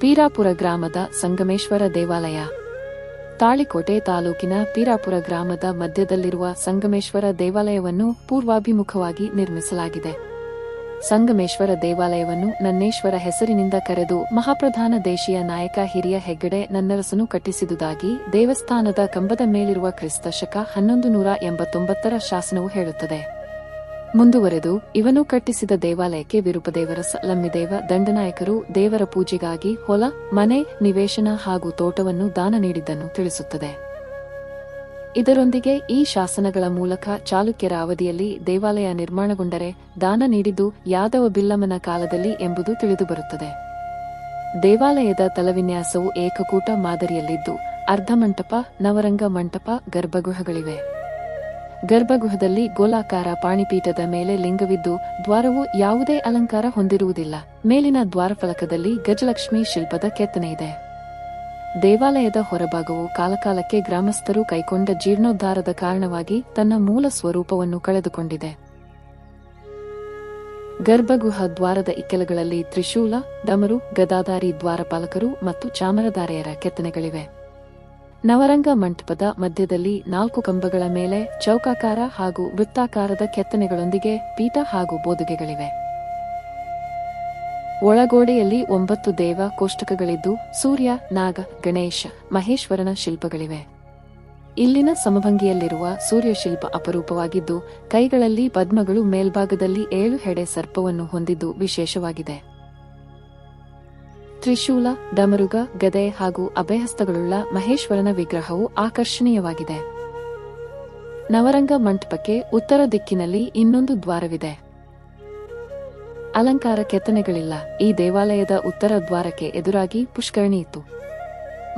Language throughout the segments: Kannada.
ಪೀರಾಪುರ ಗ್ರಾಮದ ಸಂಗಮೇಶ್ವರ ದೇವಾಲಯ. ತಾಳಿಕೋಟೆ ತಾಲೂಕಿನ ಪೀರಾಪುರ ಗ್ರಾಮದ ಮಧ್ಯದಲ್ಲಿರುವ ಸಂಗಮೇಶ್ವರ ದೇವಾಲಯವನ್ನು ಪೂರ್ವಾಭಿಮುಖವಾಗಿ ನಿರ್ಮಿಸಲಾಗಿದೆ. ಸಂಗಮೇಶ್ವರ ದೇವಾಲಯವನ್ನು ನನ್ನೇಶ್ವರ ಹೆಸರಿನಿಂದ ಕರೆದು ಮಹಾಪ್ರಧಾನ ದೇಶೀಯ ನಾಯಕ ಹಿರಿಯ ಹೆಗ್ಗಡೆ ನನ್ನರಸನು ಕಟ್ಟಿಸಿದುದಾಗಿ ದೇವಸ್ಥಾನದ ಕಂಬದ ಮೇಲಿರುವ ಕ್ರಿಸ್ತ ಶಕ ಹನ್ನೊಂದು ನೂರ ಎಂಬತ್ತೊಂಬತ್ತರ ಶಾಸನವು ಹೇಳುತ್ತದೆ. ಮುಂದುವರೆದು, ಇವನು ಕಟ್ಟಿಸಿದ ದೇವಾಲಯಕ್ಕೆ ವಿರೂಪದೇವರ ಸಲಮ್ಮಿದೇವ ಲಮ್ಮಿದೇವ ದಂಡನಾಯಕರು ದೇವರ ಪೂಜೆಗಾಗಿ ಹೊಲ, ಮನೆ, ನಿವೇಶನ ಹಾಗೂ ತೋಟವನ್ನು ದಾನ ನೀಡಿದ್ದನ್ನು ತಿಳಿಸುತ್ತದೆ. ಇದರೊಂದಿಗೆ ಈ ಶಾಸನಗಳ ಮೂಲಕ ಚಾಲುಕ್ಯರ ಅವಧಿಯಲ್ಲಿ ದೇವಾಲಯ ನಿರ್ಮಾಣಗೊಂಡರೆ ದಾನ ನೀಡಿದ್ದು ಯಾದವ ಬಿಲ್ಲಮ್ಮನ ಕಾಲದಲ್ಲಿ ಎಂಬುದು ತಿಳಿದುಬರುತ್ತದೆ. ದೇವಾಲಯದ ತಲವಿನ್ಯಾಸವು ಏಕಕೂಟ ಮಾದರಿಯಲ್ಲಿದ್ದು ಅರ್ಧಮಂಟಪ ನವರಂಗ ಮಂಟಪ, ಗರ್ಭಗೃಹಗಳಿವೆ. ಗರ್ಭಗೃಹದಲ್ಲಿ ಗೋಲಾಕಾರ ಪಾಣಿಪೀಠದ ಮೇಲೆ ಲಿಂಗವಿದ್ದು, ದ್ವಾರವು ಯಾವುದೇ ಅಲಂಕಾರ ಹೊಂದಿರುವುದಿಲ್ಲ. ಮೇಲಿನ ದ್ವಾರಫಲಕದಲ್ಲಿ ಗಜಲಕ್ಷ್ಮಿ ಶಿಲ್ಪದ ಕೆತ್ತನೆ ಇದೆ. ದೇವಾಲಯದ ಹೊರಭಾಗವು ಕಾಲಕಾಲಕ್ಕೆ ಗ್ರಾಮಸ್ಥರು ಕೈಕೊಂಡ ಜೀರ್ಣೋದ್ಧಾರದ ಕಾರಣವಾಗಿ ತನ್ನ ಮೂಲ ಸ್ವರೂಪವನ್ನು ಕಳೆದುಕೊಂಡಿದೆ. ಗರ್ಭಗೃಹ ದ್ವಾರದ ಇಕ್ಕೆಲಗಳಲ್ಲಿ ತ್ರಿಶೂಲ, ಡಮರು, ಗದಾಧಾರಿ ದ್ವಾರಪಾಲಕರು ಮತ್ತು ಚಾಮರದಾರೆಯರ ಕೆತ್ತನೆಗಳಿವೆ. ನವರಂಗ ಮಂಟಪದ ಮಧ್ಯದಲ್ಲಿ ನಾಲ್ಕು ಕಂಬಗಳ ಮೇಲೆ ಚೌಕಾಕಾರ ಹಾಗೂ ವೃತ್ತಾಕಾರದ ಕೆತ್ತನೆಗಳೊಂದಿಗೆ ಪೀಠ ಹಾಗೂ ಬೋದುಗೆಗಳಿವೆ. ಒಳಗೋಡೆಯಲ್ಲಿ ಒಂಬತ್ತು ದೇವ ಕೋಷ್ಟಕಗಳಿದ್ದು, ಸೂರ್ಯ, ನಾಗ, ಗಣೇಶ, ಮಹೇಶ್ವರನ ಶಿಲ್ಪಗಳಿವೆ. ಇಲ್ಲಿನ ಸಮಭಂಗಿಯಲ್ಲಿರುವ ಸೂರ್ಯ ಶಿಲ್ಪ ಅಪರೂಪವಾಗಿದ್ದು, ಕೈಗಳಲ್ಲಿ ಪದ್ಮಗಳು ಮೇಲ್ಭಾಗದಲ್ಲಿ ಏಳು ಹೆಡೆ ಸರ್ಪವನ್ನು ಹೊಂದಿದ್ದು ವಿಶೇಷವಾಗಿದೆ. ತ್ರಿಶೂಲ, ಡಮರುಗ, ಗದೆ ಹಾಗೂ ಅಭಯಹಸ್ತಗಳುಳ್ಳ ಮಹೇಶ್ವರನ ವಿಗ್ರಹವು ಆಕರ್ಷಣೀಯವಾಗಿದೆ. ನವರಂಗ ಮಂಟಪಕ್ಕೆ ಉತ್ತರ ದಿಕ್ಕಿನಲ್ಲಿ ಇನ್ನೊಂದು ದ್ವಾರವಿದೆ. ಅಲಂಕಾರ ಕೆತ್ತನೆಗಳಿಲ್ಲ. ಈ ದೇವಾಲಯದ ಉತ್ತರ ದ್ವಾರಕ್ಕೆ ಎದುರಾಗಿ ಪುಷ್ಕರಣಿ ಇತ್ತು.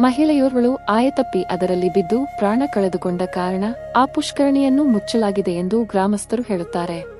ಮಹಿಳೆಯೋರ್ವಳು ಆಯತಪ್ಪಿ ಅದರಲ್ಲಿ ಬಿದ್ದು ಪ್ರಾಣ ಕಳೆದುಕೊಂಡ ಕಾರಣ ಆ ಪುಷ್ಕರಣಿಯನ್ನು ಮುಚ್ಚಲಾಗಿದೆ ಎಂದು ಗ್ರಾಮಸ್ಥರು ಹೇಳುತ್ತಾರೆ.